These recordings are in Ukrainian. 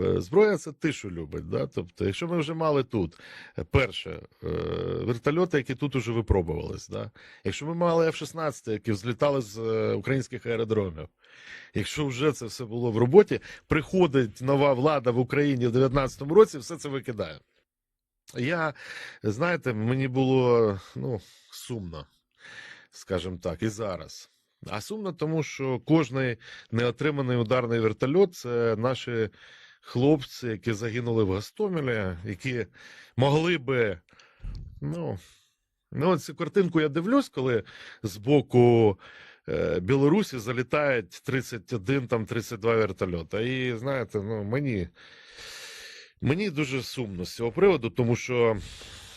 Е, Зброя це тишу любить. Да? Тобто, якщо ми вже мали тут, е, перше, е, вертольоти, які тут уже випробувались, да? якщо ми мали F-16, які взлітали з українських аеродромів, якщо вже це все було в роботі, приходить нова влада в Україні в 2019 році, все це викидає. Я, знаєте, мені було ну, сумно, скажімо так, і зараз. А сумно, тому що кожний неотриманий ударний вертольот це наші хлопці, які загинули в Гастомелі, які могли би. Ну, ну цю картинку я дивлюсь, коли з боку е, Білорусі залітають 31, там 32 вертольота. І знаєте, ну мені, мені дуже сумно з цього приводу, тому що.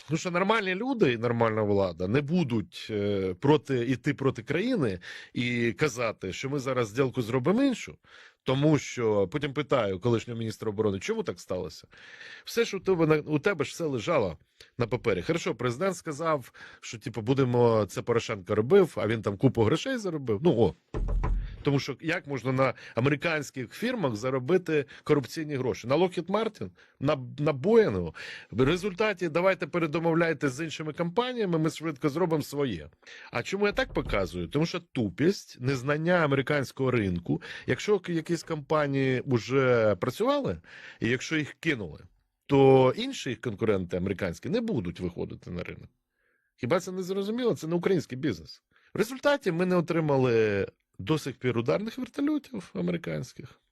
Ну, що нормальні люди і нормальна влада не будуть е, проти іти проти країни і казати, що ми зараз зділку зробимо іншу, тому що потім питаю колишнього міністра оборони, чому так сталося? Все ж у тебе у тебе ж все лежало на папері. Хорошо, президент сказав, що типу будемо це Порошенко робив, а він там купу грошей заробив. Ну о. Тому що як можна на американських фірмах заробити корупційні гроші? На Lockheed Martin, на, на Boeing. В результаті давайте передомовляйте з іншими компаніями, ми швидко зробимо своє. А чому я так показую? Тому що тупість, незнання американського ринку. Якщо якісь компанії вже працювали, і якщо їх кинули, то інші їх конкуренти американські не будуть виходити на ринок. Хіба це не зрозуміло? Це не український бізнес. В результаті ми не отримали до сих пір ударних вертольотів американських.